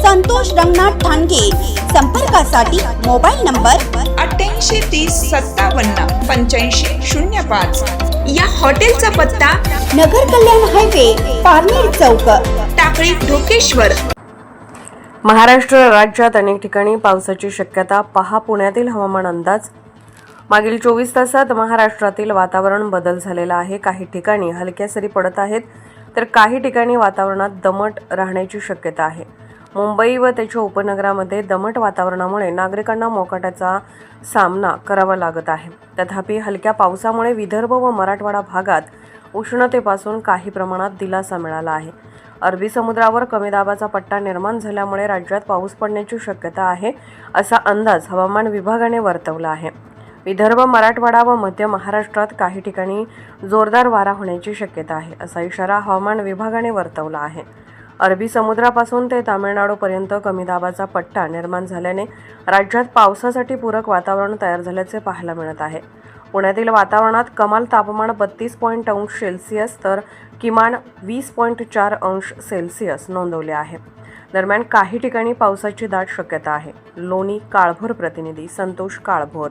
संतोष रंगनाथ ठाणगे. संपर्कासाठी mobile number अठ्ठ्याऐंशी तीस सत्तावन्न पंच्याऐंशी शून्य पाच. या हॉटेलचा पत्ता नगर कल्याण हायवे पारनेर चौक. टाकळी ढोकेश्वर. महाराष्ट्र राज्यात अनेक ठिकाणी पावसाची शक्यता पहा पुण्यातील हवामान अंदाज. मागील चोवीस तासात महाराष्ट्रातील वातावरण बदल झालेला आहे. काही ठिकाणी हलक्या सरी पडत आहेत तर काही ठिकाणी वातावरणात दमट राहण्याची शक्यता आहे. मुंबई व त्याच्या उपनगरामध्ये दमट वातावरणामुळे नागरिकांना मोकाट्याचा सामना करावा लागत आहे. तथापि हलक्या पावसामुळे विदर्भ व मराठवाडा भागात उष्णतेपासून काही प्रमाणात दिलासा मिळाला आहे. अरबी समुद्रावर कमी दाबाचा पट्टा निर्माण झाल्यामुळे राज्यात पाऊस पडण्याची शक्यता आहे असा अंदाज हवामान विभागाने वर्तवला आहे. विदर्भ मराठवाडा व मध्य महाराष्ट्रात काही ठिकाणी जोरदार वारा होण्याची शक्यता आहे असा इशारा हवामान विभागाने वर्तवला आहे. अरबी समुद्रापासून ते तामिळनाडूपर्यंत कमी दाबाचा पट्टा निर्माण झाल्याने राज्यात पावसासाठी पूरक वातावरण तयार झाल्याचे पाहायला मिळत आहे. पुण्यातील वातावरणात कमाल तापमान बत्तीस पॉईंट अंश सेल्सिअस तर किमान वीस पॉईंट चार अंश सेल्सिअस नोंदवले आहे. दरम्यान काही ठिकाणी पावसाची दाट शक्यता आहे. लोणी काळभोर प्रतिनिधी संतोष काळभोर.